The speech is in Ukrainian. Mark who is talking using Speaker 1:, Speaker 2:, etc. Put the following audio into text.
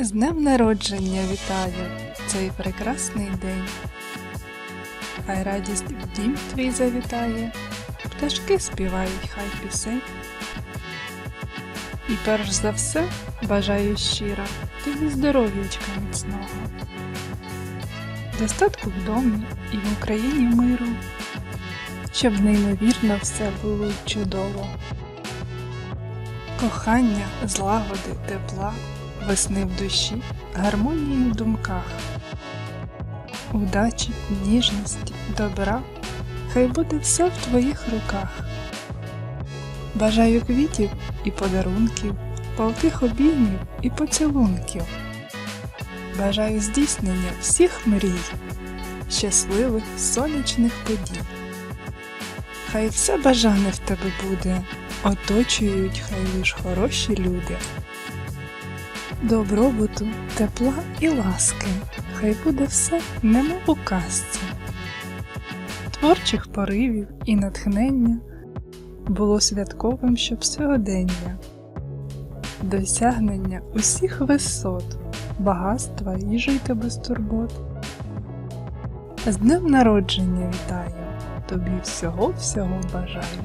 Speaker 1: З днем народження вітаю цей прекрасний день. Хай радість в дім твій завітає, пташки співають хай пісень. І перш за все бажаю щиро тобі здоров'ячка міцного, достатку в домі і в Україні миру, щоб неймовірно все було чудово. Кохання, злагоди, тепла, весни в душі, гармонії в думках, удачі, ніжності, добра, хай буде все в твоїх руках. Бажаю квітів і подарунків, палких обіймів і поцілунків. Бажаю здійснення всіх мрій, щасливих сонячних подій. Хай все бажане в тебе буде, оточують хай лиш хороші люди. Добробуту, тепла і ласки, хай буде все немов у казці. Творчих поривів і натхнення було святковим, щоб сьогодення, досягнення усіх висот, багатства і жити без турбот. З днем народження вітаю, тобі всього всього бажаю.